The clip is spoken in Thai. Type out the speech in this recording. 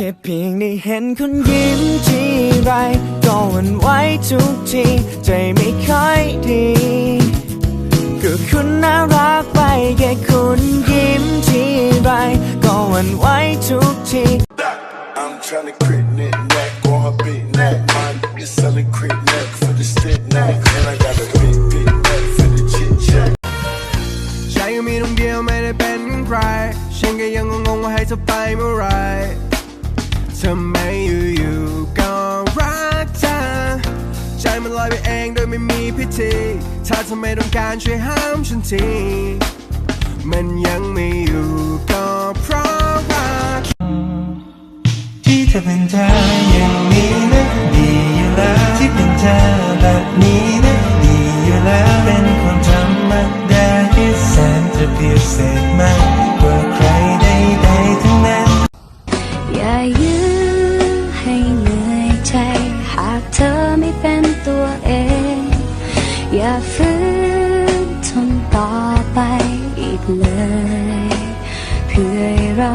แค่เพียงได้เห็นคุณยิ้มทีไรก็หวันไหวทุกที ใจไม่ค่อยดีก็คุณน่ารักไปแค่คุณยิ้มทีไรก็หวันไหวทุกที I'm tryna crit knit neck on her big neck. My nigga selling crit neck for the stick neck. And I got a big, big neck for the chit chat. ฉันก็มีตรงเดียวไม่ได้เป็นใครฉันก็ยังงงๆว่าให้เธอไปเมื่อไหร ทำไมอยู่ๆก็รักเธอใจมันลอยไปเองโดยไม่มีพิธีถ้าเธอไมต้องการช่วยห้ามฉันทีมันยังไม่อยู่ก็เพราะรักที่เธอเป็นเธออย่างนี้นะดีอยู่แล้วที่เป็นเธอแบบนี้นะดีอยู่แล้วเป็นคนธรรมดาที่แสนจะพิเศษมากกว่าใครใดๆทั้งนั้นอย่ ใจ หากเธอไม่เป็นตัวเอง อย่าฝืนทนต่อไปอีกเลย เพื่อเรา